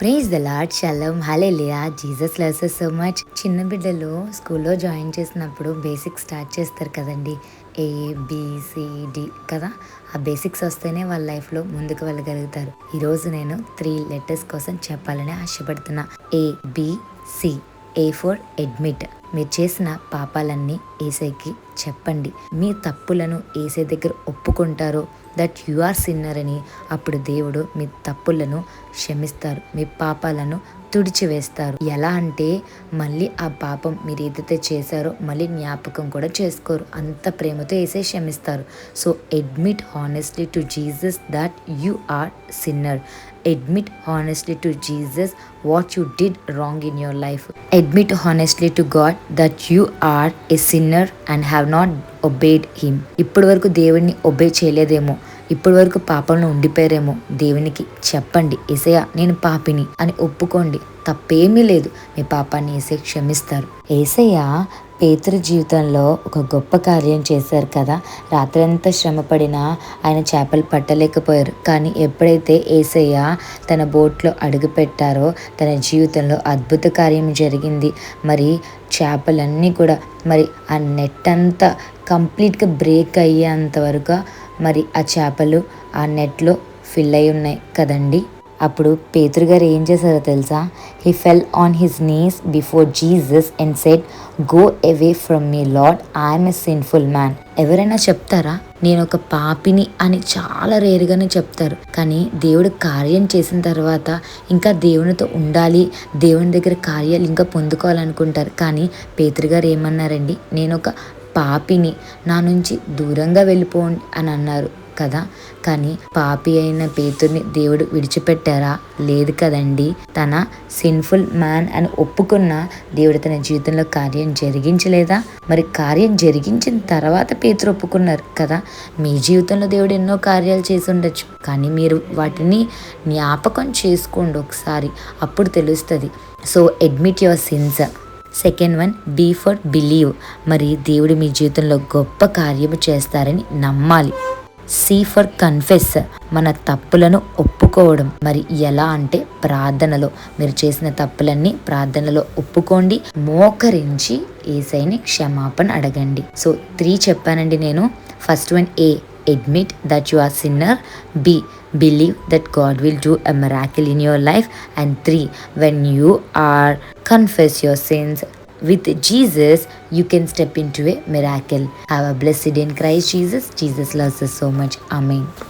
Praise the Lord shalom hallelujah Jesus loves so much చిన్న బిడ్డలు స్కూల్లో జాయిన్ చేసినప్పుడు బేసిక్స్ స్టార్ట్ చేస్తారు కదండి. ఏ కదా? ఆ బేసిక్స్ వస్తేనే వాళ్ళ లైఫ్లో ముందుకు వెళ్ళగలుగుతారు. ఈరోజు నేను త్రీ లెటర్స్ కోసం చెప్పాలని ఆశపడుతున్నా. A C A for admit మీరు చేసిన పాపాలన్నీ ఏసైకి చెప్పండి. మీ తప్పులను ఏసై దగ్గర ఒప్పుకుంటారో దట్ యు ఆర్ సిన్నర్ అని అప్పుడు దేవుడు మీ తప్పులను క్షమిస్తారు మీ పాపాలను తుడిచివేస్తారు. ఎలా అంటే మళ్ళీ ఆ పాపం మీరు ఏదైతే చేశారో మళ్ళీ జ్ఞాపకం కూడా చేసుకోరు. అంత ప్రేమతో వేసే క్షమిస్తారు. So admit honestly to Jesus that you are sinner admit honestly to Jesus what you did wrong in your life admit honestly to God that you are a sinner and have not obeyed him. ఇప్పటి వరకు దేవుడిని obey చేయలేదేమో. ఇప్పటి వరకు పాపంలో ఉండిపోయారేమో. దేవునికి చెప్పండి ఏసయ్య నేను పాపిని అని ఒప్పుకోండి. తప్పేమీ లేదు. మీ పాపాన్ని ఏసే క్షమిస్తారు. ఏసయ్య పేతురు జీవితంలో ఒక గొప్ప కార్యం చేశారు కదా. రాత్రంతా శ్రమపడినా ఆయన చేపలు పట్టలేకపోయారు. కానీ ఎప్పుడైతే ఏసయ్య తన బోట్లో అడుగుపెట్టారో తన జీవితంలో అద్భుత కార్యం జరిగింది. మరి చేపలన్నీ కూడా మరి ఆ నెట్ అంతా కంప్లీట్గా బ్రేక్ అయ్యేంత వరకు మరి ఆ చేపలు ఆ నెట్లో ఫిల్ అయి ఉన్నాయి కదండి. అప్పుడు పేతురు గారు ఏం చేశారో తెలుసా? He fell on his knees before Jesus and set go away from me Lord I'm a sinful man ఎవరైనా చెప్తారా? నేను ఒక పాపిని అని చాలా రేరుగానే చెప్తారు. కానీ దేవుడు కార్యం చేసిన తర్వాత ఇంకా దేవునితో ఉండాలి దేవుని దగ్గర కార్యాలు ఇంకా పొందుకోవాలనుకుంటారు. కానీ పేతురు గారు ఏమన్నారండి? నేను ఒక పాపిని నా నుంచి దూరంగా వెళ్ళిపోండి అని అన్నారు. కదా. కానీ పాపి అయిన పేతుర్ని దేవుడు విడిచిపెట్టారా? లేదు కదండి. తన సిన్ఫుల్ మ్యాన్ అని ఒప్పుకున్న దేవుడు తన జీవితంలో కార్యం జరిగించలేదా? మరి కార్యం జరిగించిన తర్వాత పేతురు ఒప్పుకున్నారు కదా. మీ జీవితంలో దేవుడు ఎన్నో కార్యాలు చేసి ఉండొచ్చు. కానీ మీరు వాటిని జ్ఞాపకం చేసుకోండి ఒకసారి. అప్పుడు తెలుస్తుంది. So admit your sins second one B for believe మరి దేవుడు మీ జీవితంలో గొప్ప కార్యము చేస్తారని నమ్మాలి. సీ ఫర్ కన్ఫెస్ మన తప్పులను ఒప్పుకోవడం. మరి ఎలా అంటే ప్రార్థనలో. మీరు చేసిన తప్పులన్నీ ప్రార్థనలో ఒప్పుకోండి. మోకరించి ఏసైని క్షమాపణ అడగండి. సో త్రీ చెప్పానండి నేను. First one A admit that you are sinner B believe that God will do a miracle in your life and three when you are confess your sins with jesus you can step into a miracle. Have a blessed day in christ jesus jesus loves us so much. Amen